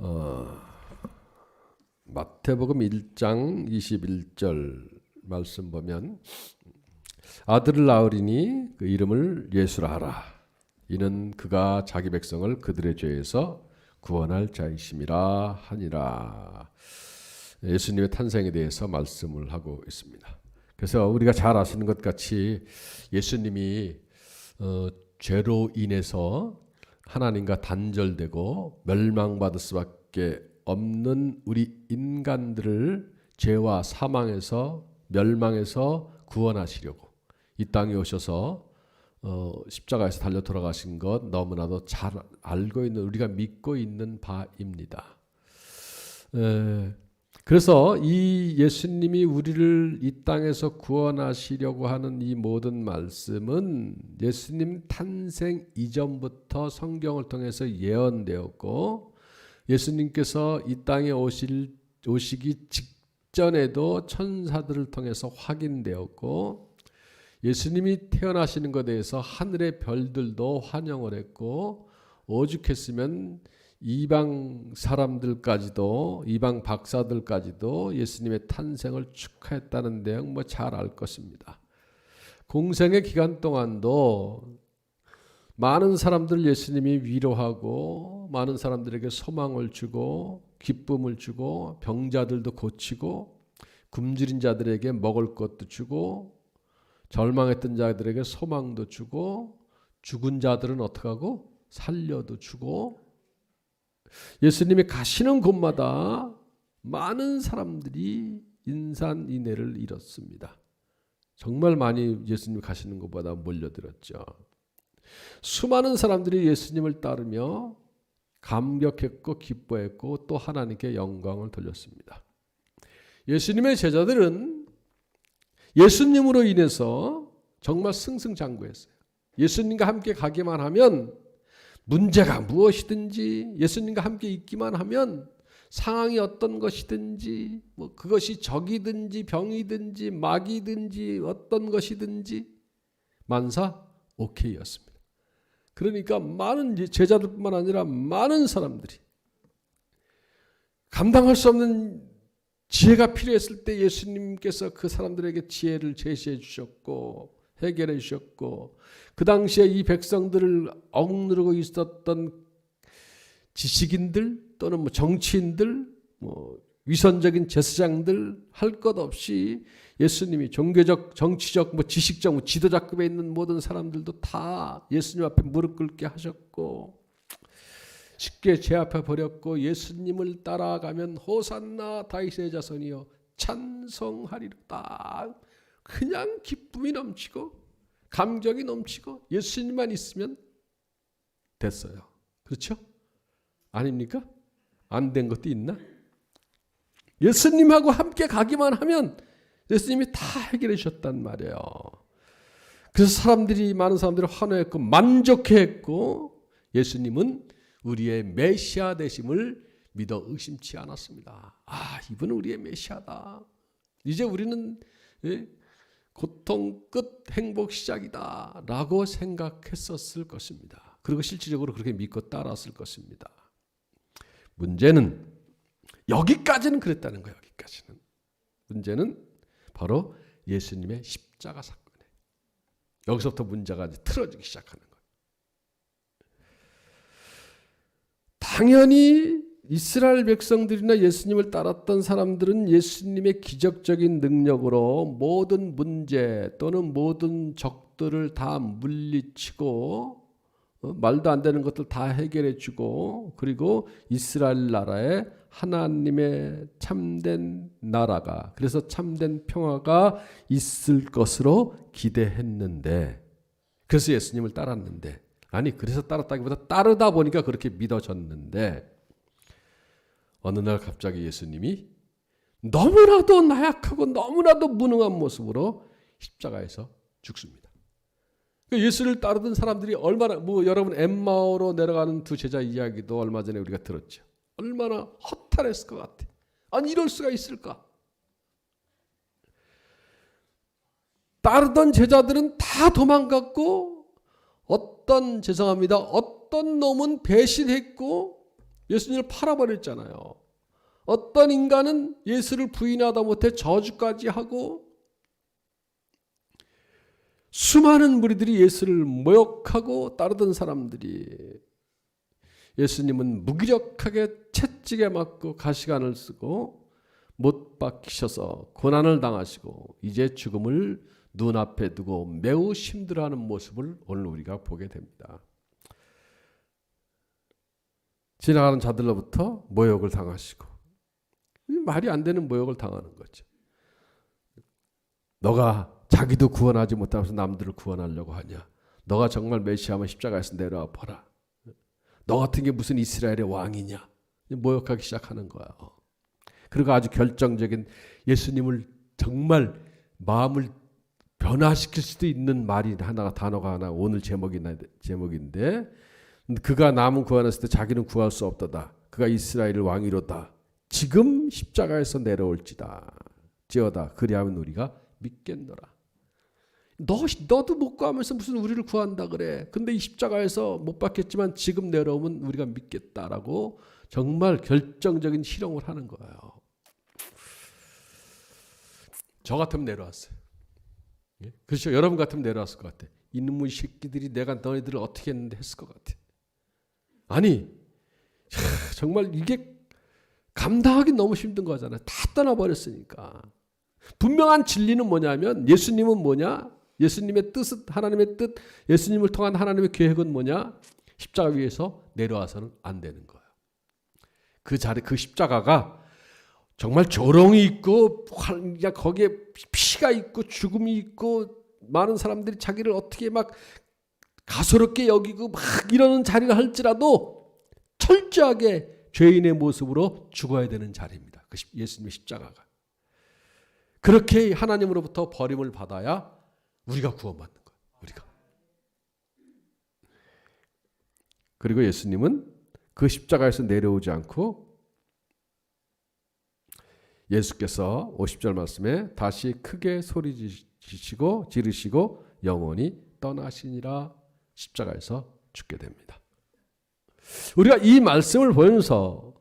어, 마태복음 1장 21절 말씀 보면 아들을 낳으리니 그 이름을 예수라 하라. 이는 그가 자기 백성을 그들의 죄에서 구원할 자이심이라 하니라. 예수님의 탄생에 대해서 말씀을 하고 있습니다. 그래서 우리가 잘 아시는 것 같이 예수님이 어, 죄로 인해서 하나님과 단절되고 멸망받을 수밖에 없는 우리 인간들을 죄와 사망에서 멸망에서 구원하시려고 이 땅에 오셔서 어, 십자가에서 달려 돌아가신 것 너무나도 잘 알고 있는 우리가 믿고 있는 바입니다. 에, 그래서 이 예수님이 우리를 이 땅에서 구원하시려고 하는 이 모든 말씀은 예수님 탄생 이전부터 성경을 통해서 예언되었고 예수님께서 이 땅에 오실 오시기 직전에도 천사들을 통해서 확인되었고 예수님이 태어나시는 것에 대해서 하늘의 별들도 환영을 했고 오죽했으면 이방 사람들까지도 이방 박사들까지도 예수님의 탄생을 축하했다는 내용 뭐 잘 알 것입니다. 공생의 기간 동안도 많은 사람들 예수님이 위로하고 많은 사람들에게 소망을 주고 기쁨을 주고 병자들도 고치고 굶주린 자들에게 먹을 것도 주고 절망했던 자들에게 소망도 주고 죽은 자들은 어떻게 하고 살려도 주고 예수님이 가시는 곳마다 많은 사람들이 인산인해를 잃었습니다. 정말 많이 예수님 가시는 곳마다 몰려들었죠. 수많은 사람들이 예수님을 따르며 감격했고 기뻐했고 또 하나님께 영광을 돌렸습니다. 예수님의 제자들은 예수님으로 인해서 정말 승승장구했어요. 예수님과 함께 가기만 하면 문제가 무엇이든지 예수님과 함께 있기만 하면 상황이 어떤 것이든지 뭐 그것이 적이든지 병이든지 마귀든지 어떤 것이든지 만사 오케이였습니다. 그러니까 많은 제자들뿐만 아니라 많은 사람들이 감당할 수 없는 지혜가 필요했을 때 예수님께서 그 사람들에게 지혜를 제시해 주셨고 해결해 주셨고 그 당시에 이 백성들을 억누르고 있었던 지식인들 또는 뭐 정치인들 뭐 위선적인 제사장들 할 것 없이 예수님이 종교적 정치적 뭐 지식적 뭐 지도자급에 있는 모든 사람들도 다 예수님 앞에 무릎 꿇게 하셨고 쉽게 제 앞에 버렸고 예수님을 따라가면 호산나 다윗의 자손이여 찬송하리로다. 그냥 기쁨이 넘치고 감격이 넘치고 예수님만 있으면 됐어요. 그렇죠? 아닙니까? 안 된 것도 있나? 예수님하고 함께 가기만 하면 예수님이 다 해결해 주셨단 말이에요. 그래서 사람들이 많은 사람들이 환호했고 만족했고 예수님은 우리의 메시아 되심을 믿어 의심치 않았습니다. 아, 이분은 우리의 메시아다. 이제 우리는 예, 고통 끝 행복 시작이다 라고 생각했었을 것입니다. 그리고 실질적으로 그렇게 믿고 따랐을 것입니다. 문제는 여기까지는 그랬다는 거예요. 여기까지는. 문제는 바로 예수님의 십자가 사건에 여기서부터 문제가 이제 틀어지기 시작하는 거예요. 당연히 이스라엘 백성들이나 예수님을 따랐던 사람들은 예수님의 기적적인 능력으로 모든 문제 또는 모든 적들을 다 물리치고 어, 말도 안 되는 것들 다 해결해 주고 그리고 이스라엘 나라에 하나님의 참된 나라가 그래서 참된 평화가 있을 것으로 기대했는데 그래서 예수님을 따랐는데 아니 그래서 따랐다기보다 따르다 보니까 그렇게 믿어졌는데 어느 날 갑자기 예수님이 너무나도 나약하고 너무나도 무능한 모습으로 십자가에서 죽습니다. 그 예수를 따르던 사람들이 얼마나 뭐 여러분 엠마오로 내려가는 두 제자 이야기도 얼마 전에 우리가 들었죠. 얼마나 허탈했을 것 같아. 아니 이럴 수가 있을까? 따르던 제자들은 다 도망갔고 어떤 죄송합니다. 어떤 놈은 배신했고 예수님을 팔아버렸잖아요. 어떤 인간은 예수를 부인하다 못해 저주까지 하고 수많은 무리들이 예수를 모욕하고 따르던 사람들이 예수님은 무기력하게 채찍에 맞고 가시관을 쓰고 못 박히셔서 고난을 당하시고 이제 죽음을 눈앞에 두고 매우 힘들어하는 모습을 오늘 우리가 보게 됩니다. 지나가는 자들로부터 모욕을 당하시고 말이 안 되는 모욕을 당하는 거죠. 너가 자기도 구원하지 못하면서 남들을 구원하려고 하냐? 너가 정말 메시아면 십자가에서 내려와 보라. 너 같은 게 무슨 이스라엘의 왕이냐? 모욕하기 시작하는 거야. 그리고 아주 결정적인 예수님을 정말 마음을 변화시킬 수도 있는 말이 하나가 단어가 하나 오늘 제목이 제목인데 그가 남은 구원했을 때 자기는 구할 수 없다다. 그가 이스라엘을 왕이로다. 지금 십자가에서 내려올지다. 지어다. 그리하면 우리가 믿겠노라. 너 너도 못 구하면서 무슨 우리를 구한다 그래. 근데 이 십자가에서 못 받겠지만 지금 내려오면 우리가 믿겠다라고 정말 결정적인 실험을 하는 거예요. 저 같으면 내려왔어요. 예? 그렇죠. 여러분 같으면 내려왔을 것 같아. 이놈의 새끼들이 내가 너희들을 어떻게 했는데 했을 것 같아. 아니 정말 이게 감당하기 너무 힘든 거잖아요. 다 떠나버렸으니까. 분명한 진리는 뭐냐면 예수님은 뭐냐? 예수님의 뜻은 하나님의 뜻, 예수님을 통한 하나님의 계획은 뭐냐? 십자가 위에서 내려와서는 안 되는 거예요. 그 자리 그 십자가가 정말 조롱이 있고 거기에 피가 있고 죽음이 있고 많은 사람들이 자기를 어떻게 막 가소롭게 여기고 막 이러는 자리를 할지라도 철저하게 죄인의 모습으로 죽어야 되는 자리입니다. 그 예수님의 십자가가. 그렇게 하나님으로부터 버림을 받아야 우리가 구원받는 거예요. 우리가. 그리고 예수님은 그 십자가에서 내려오지 않고 예수께서 50절 말씀에 다시 크게 소리 지시고 지르시고 영원히 떠나시니라 십자가에서 죽게 됩니다. 우리가 이 말씀을 보면서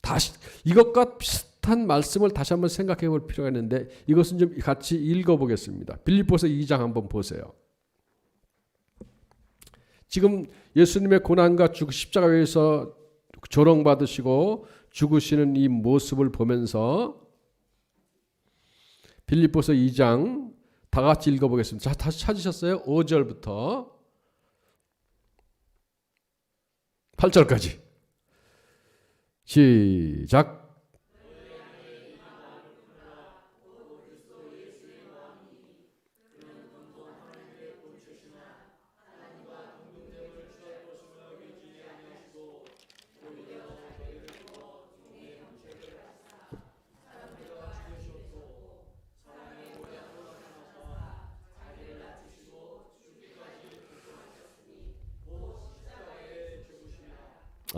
다시 이것과 비슷한 말씀을 다시 한번 생각해 볼 필요가 있는데 이것은 좀 같이 읽어 보겠습니다. 빌립보서 2장 한번 보세요. 지금 예수님의 고난과 죽 십자가 위에서 조롱 받으시고 죽으시는 이 모습을 보면서 빌립보서 2장 다 같이 읽어보겠습니다. 자, 다시 찾으셨어요? 5절부터 8절까지. 시작.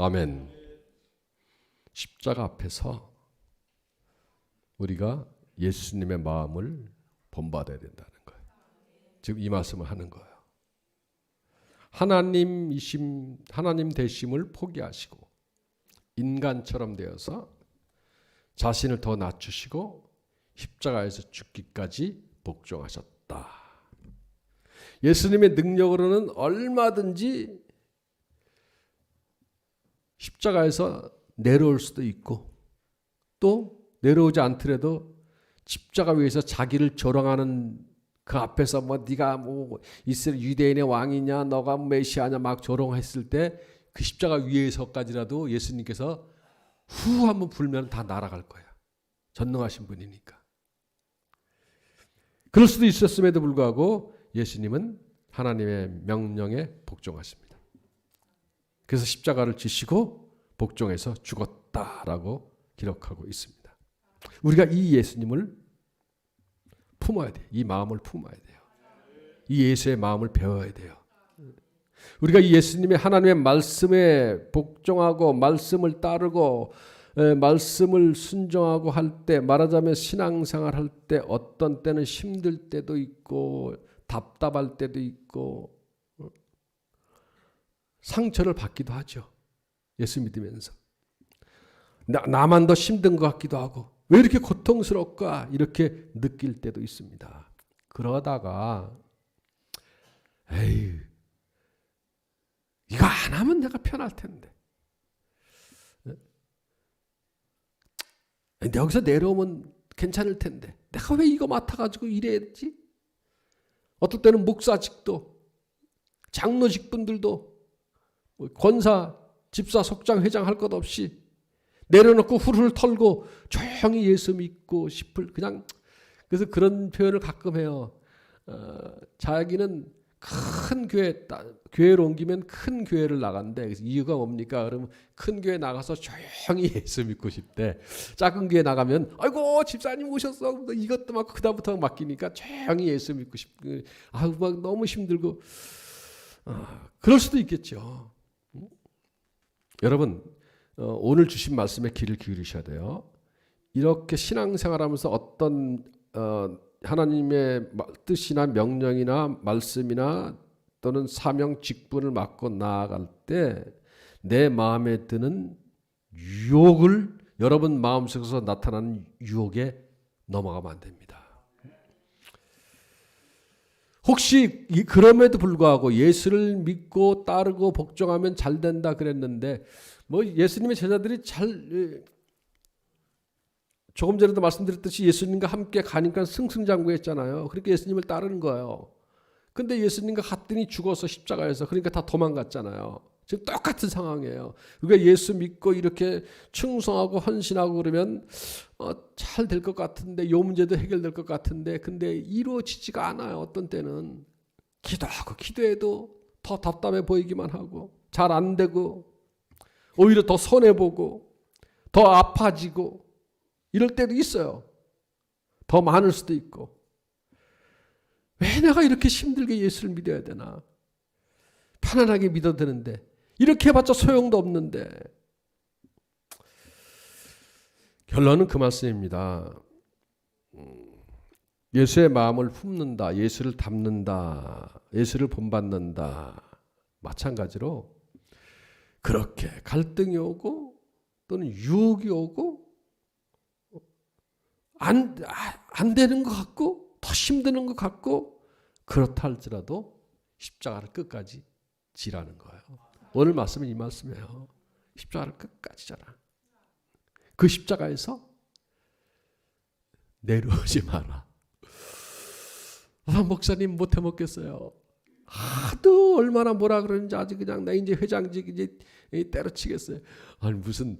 아멘. 십자가 앞에서 우리가 예수님의 마음을 본받아야 된다는 거예요. 지금 이 말씀을 하는 거예요. 하나님이심 하나님 되심을 포기하시고 인간처럼 되어서 자신을 더 낮추시고 십자가에서 죽기까지 복종하셨다. 예수님의 능력으로는 얼마든지 십자가에서 내려올 수도 있고 또 내려오지 않더라도 십자가 위에서 자기를 조롱하는 그 앞에서 뭐 네가 뭐 이스라엘 유대인의 왕이냐 너가 메시아냐 막 조롱했을 때 그 십자가 위에서까지라도 예수님께서 후 한번 불면 다 날아갈 거야. 전능하신 분이니까. 그럴 수도 있었음에도 불구하고 예수님은 하나님의 명령에 복종하십니다. 그래서 십자가를 지시고 복종해서 죽었다라고 기록하고 있습니다. 우리가 이 예수님을 품어야 돼. 이 마음을 품어야 돼요. 이 예수의 마음을 배워야 돼요. 우리가 이 예수님의 하나님의 말씀에 복종하고 말씀을 따르고 말씀을 순종하고 할 때 말하자면 신앙생활 할 때 어떤 때는 힘들 때도 있고 답답할 때도 있고 어? 상처를 받기도 하죠. 예수 믿으면서 나, 나만 더 힘든 것 같기도 하고 왜 이렇게 고통스럽까 이렇게 느낄 때도 있습니다. 그러다가 에이 이거 안 하면 내가 편할 텐데. 근데 여기서 내려오면 괜찮을 텐데. 내가 왜 이거 맡아가지고 이래야지? 어떨 때는 목사직도, 장로직 분들도, 뭐 권사, 집사, 속장, 회장 할 것 없이 내려놓고 훌훌 털고 조용히 예수 믿고 싶을 그냥 그래서 그런 표현을 가끔 해요. 어, 자기는 큰 교회 따- 교회로 옮기면 큰 교회를 나간대. 그래서 이유가 뭡니까? 그러면 큰 교회 나가서 조용히 예수 믿고 싶대. 작은 교회 나가면 아이고 집사님 오셨어. 뭐 이것도 막 그다음부터 맡기니까 조용히 예수 믿고 싶. 아우 막 너무 힘들고. 아, 그럴 수도 있겠죠. 음? 여러분 어, 오늘 주신 말씀에 귀를 기울이셔야 돼요. 이렇게 신앙생활하면서 어떤 어, 하나님의 마- 뜻이나 명령이나 말씀이나 또는 사명 직분을 맡고 나아갈 때 내 마음에 드는 유혹을 여러분 마음속에서 나타나는 유혹에 넘어가면 안 됩니다. 혹시 이- 그럼에도 불구하고 예수를 믿고 따르고 복종하면 잘 된다 그랬는데 뭐 예수님의 제자들이 잘 에, 조금 전에도 말씀드렸듯이 예수님과 함께 가니까 승승장구했잖아요. 그러니까 예수님을 따르는 거예요. 근데 예수님과 갔더니 죽어서 십자가에서 그러니까 다 도망갔잖아요. 지금 똑같은 상황이에요. 우리가 예수 믿고 이렇게 충성하고 헌신하고 그러면 어, 잘 될 것 같은데 요 문제도 해결될 것 같은데 근데 이루어지지가 않아요. 어떤 때는 기도하고 기도해도 더 답답해 보이기만 하고 잘 안 되고 오히려 더 손해 보고 더 아파지고 이럴 때도 있어요. 더 많을 수도 있고. 왜 내가 이렇게 힘들게 예수를 믿어야 되나? 편안하게 믿어도 되는데 이렇게 해봤자 소용도 없는데 결론은 그 말씀입니다. 음, 예수의 마음을 품는다, 예수를 담는다, 예수를 본받는다. 마찬가지로 그렇게 갈등이 오고 또는 유혹이 오고 안, 아, 안 되는 것 같고 더 힘드는 것 같고 그렇다 할지라도 십자가를 끝까지 지라는 거예요. 오늘 말씀은 이 말씀이에요. 십자가를 끝까지 져라. 그 십자가에서 내려오지 마라. 아, 목사님 못해 먹겠어요. 하도 얼마나 뭐라 그러는지 아직 그냥 나 이제 회장직 이제 때려치겠어요. 아니 무슨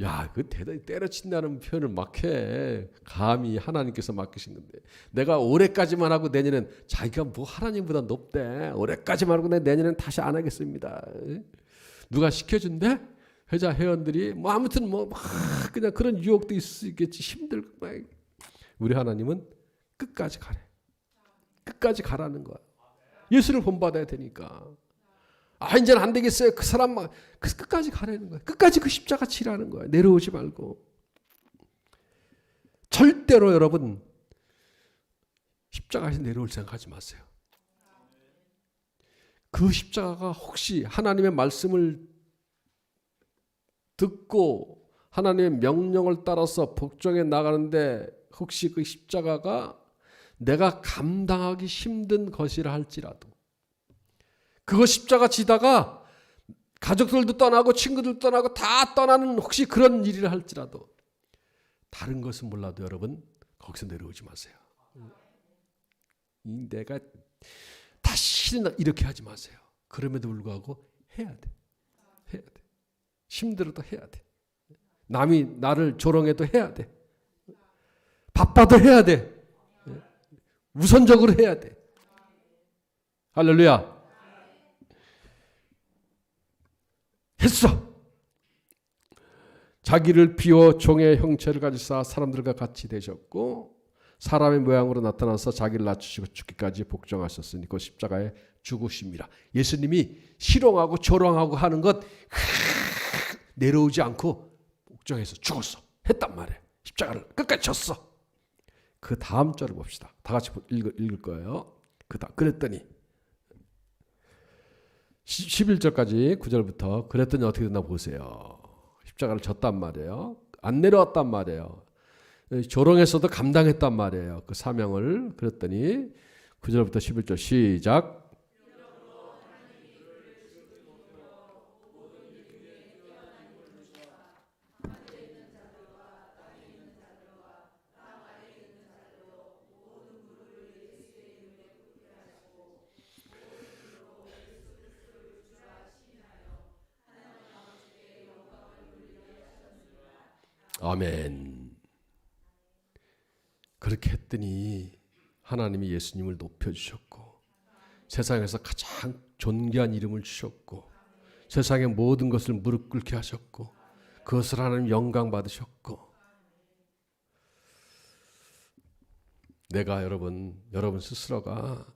야 그 대단히 때려친다는 표현을 막 해. 감히 하나님께서 맡기신 건데 내가 올해까지만 하고 내년엔 자기가 뭐 하나님보다 높대. 올해까지만 하고 내 내년엔 다시 안 하겠습니다. 누가 시켜준대? 회자 회원들이 뭐 아무튼 뭐 막 그냥 그런 유혹도 있을 수 있겠지 힘들고 막 우리 하나님은 끝까지 가래. 끝까지 가라는 거야. 예수를 본받아야 되니까. 아 이제는 안 되겠어요. 그 사람 막그 끝까지 가라는 거야. 끝까지 그 십자가 치라는 거야. 내려오지 말고. 절대로 여러분 십자가에서 내려올 생각하지 마세요. 그 십자가가 혹시 하나님의 말씀을 듣고 하나님의 명령을 따라서 복종해 나가는데 혹시 그 십자가가 내가 감당하기 힘든 것이라 할지라도 그거 십자가 지다가 가족들도 떠나고 친구들 떠나고 다 떠나는 혹시 그런 일이라 할지라도 다른 것은 몰라도 여러분 거기서 내려오지 마세요. 이 내가 다시는 이렇게 하지 마세요. 그럼에도 불구하고 해야 돼. 해야 돼. 힘들어도 해야 돼. 남이 나를 조롱해도 해야 돼. 바빠도 해야 돼. 우선적으로 해야 돼. 할렐루야. 했어. 자기를 비워 종의 형체를 가지사 사람들과 같이 되셨고 사람의 모양으로 나타나서 자기를 낮추시고 죽기까지 복종하셨으니 그 십자가에 죽으심이라. 예수님이 희롱하고 조롱하고 하는 것 내려오지 않고 복종해서 죽었어. 했단 말이에요. 십자가를 끝까지 졌어. 그 다음 절을 봅시다. 다 같이 읽을 거예요. 그다 그랬더니 11절까지 9절부터 그랬더니 어떻게 됐나 보세요. 십자가를 졌단 말이에요. 안 내려왔단 말이에요. 조롱에서도 감당했단 말이에요. 그 사명을 그랬더니 9절부터 11절 시작. 아멘. 그렇게 했더니 하나님이 예수님을 높여주셨고 세상에서 가장 존귀한 이름을 주셨고 세상의 모든 것을 무릎 꿇게 하셨고 그것을 하나님 영광 받으셨고 내가 여러분 여러분 스스로가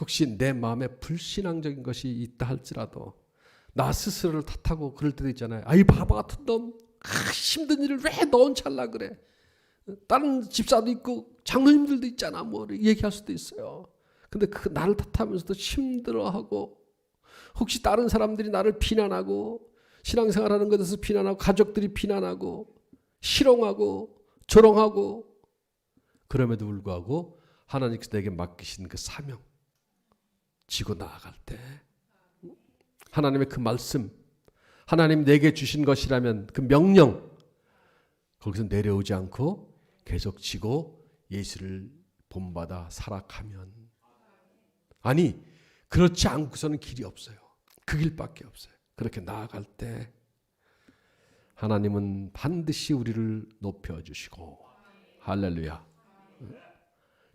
혹시 내 마음에 불신앙적인 것이 있다 할지라도 나 스스로를 탓하고 그럴 때도 있잖아요. 아이 바보 같은 놈 아, 힘든 일을 왜너 찰라 그래? 다른 집사도 있고 장로님들도 있잖아. 뭐 얘기할 수도 있어요. 근데 그 나를 탓하면서도 힘들어하고 혹시 다른 사람들이 나를 비난하고 신앙생활하는 것에서 비난하고 가족들이 비난하고 실용하고 조롱하고 그럼에도 불구하고 하나님께서 내게 맡기신 그 사명 지고 나아갈 때 하나님의 그 말씀 하나님 내게 주신 것이라면 그 명령 거기서 내려오지 않고 계속 지고 예수를 본받아 살아가면 아니 그렇지 않고서는 길이 없어요. 그 길밖에 없어요. 그렇게 나아갈 때 하나님은 반드시 우리를 높여 주시고 할렐루야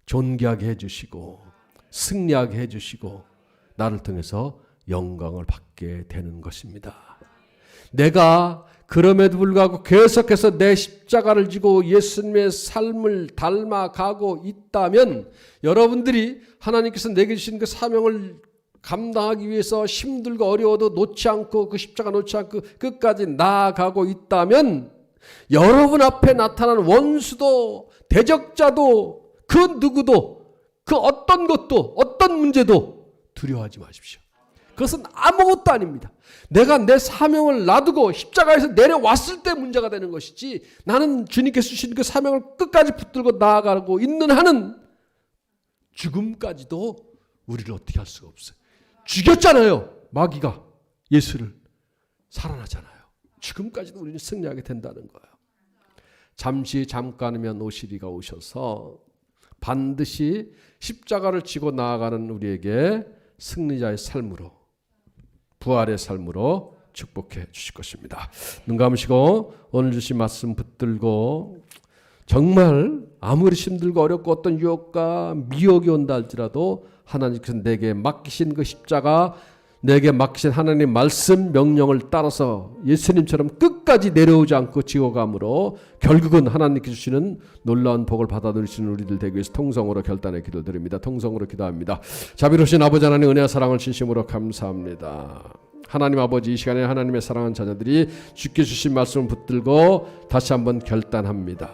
존귀하게 해 주시고 승리하게 해 주시고 나를 통해서 영광을 받게 되는 것입니다. 내가 그럼에도 불구하고 계속해서 내 십자가를 지고 예수님의 삶을 닮아가고 있다면 여러분들이 하나님께서 내게 주신 그 사명을 감당하기 위해서 힘들고 어려워도 놓지 않고 그 십자가 놓지 않고 끝까지 나아가고 있다면 여러분 앞에 나타난 원수도 대적자도 그 누구도 그 어떤 것도 어떤 문제도 두려워하지 마십시오. 그것은 아무것도 아닙니다. 내가 내 사명을 놔두고 십자가에서 내려왔을 때 문제가 되는 것이지 나는 주님께서 주신 그 사명을 끝까지 붙들고 나아가고 있는 한은 죽음까지도 우리를 어떻게 할 수가 없어요. 죽였잖아요. 마귀가 예수를 살아나잖아요. 죽음까지도 우리는 승리하게 된다는 거예요. 잠시 잠깐이면 오시리가 오셔서 반드시 십자가를 지고 나아가는 우리에게 승리자의 삶으로 부활의 삶으로 축복해 주실 것입니다. 눈 감으시고 오늘 주신 말씀 붙들고 정말 아무리 힘들고 어렵고 어떤 유혹과 미혹이 온다 할지라도 하나님께서 내게 맡기신 그 십자가 내게 맡기신 하나님 말씀 명령을 따라서 예수님처럼 끝까지 내려오지 않고 지어감으로 결국은 하나님께 주시는 놀라운 복을 받아 누리시는 우리들 되기 위해서 통성으로 결단의 기도 드립니다. 통성으로 기도합니다. 자비로우신 아버지 하나님 은혜와 사랑을 진심으로 감사합니다. 하나님 아버지 이 시간에 하나님의 사랑하는 자녀들이 주께 주신 말씀을 붙들고 다시 한번 결단합니다.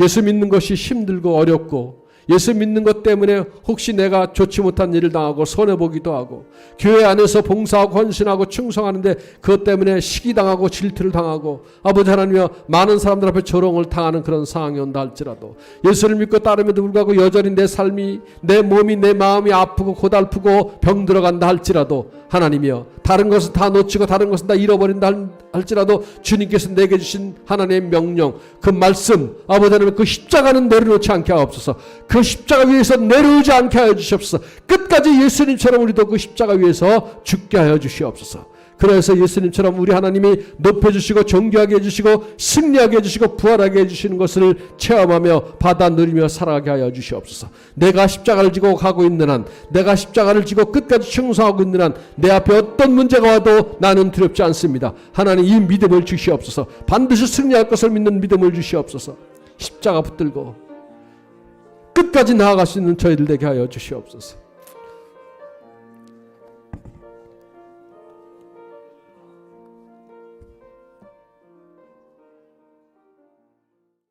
예수 믿는 것이 힘들고 어렵고 예수 믿는 것 때문에 혹시 내가 좋지 못한 일을 당하고 손해보기도 하고 교회 안에서 봉사하고 헌신하고 충성하는데 그것 때문에 시기당하고 질투를 당하고 아버지 하나님여 많은 사람들 앞에 조롱을 당하는 그런 상황이 온다 할지라도 예수를 믿고 따름에도 불구하고 여전히 내 삶이 내 몸이 내 마음이 아프고 고달프고 병 들어간다 할지라도 하나님이여 다른 것은 다 놓치고 다른 것은 다 잃어버린다 할지라도 주님께서 내게 주신 하나님의 명령 그 말씀 아버지 하나님 그 십자가는 내려놓지 않게 하옵소서. 그 십자가 위에서 내려오지 않게 하여 주시옵소서. 끝까지 예수님처럼 우리도 그 십자가 위에서 죽게 하여 주시옵소서 그래서 예수님처럼 우리 하나님이 높여주시고 존귀하게 해주시고 승리하게 해주시고 부활하게 해주시는 것을 체험하며 받아 누리며 살아가게 하여 주시옵소서. 내가 십자가를 지고 가고 있는 한, 내가 십자가를 지고 끝까지 충성하고 있는 한, 내 앞에 어떤 문제가 와도 나는 두렵지 않습니다. 하나님 이 믿음을 주시옵소서. 반드시 승리할 것을 믿는 믿음을 주시옵소서. 십자가 붙들고 끝까지 나아갈 수 있는 저희들 되게 하여 주시옵소서.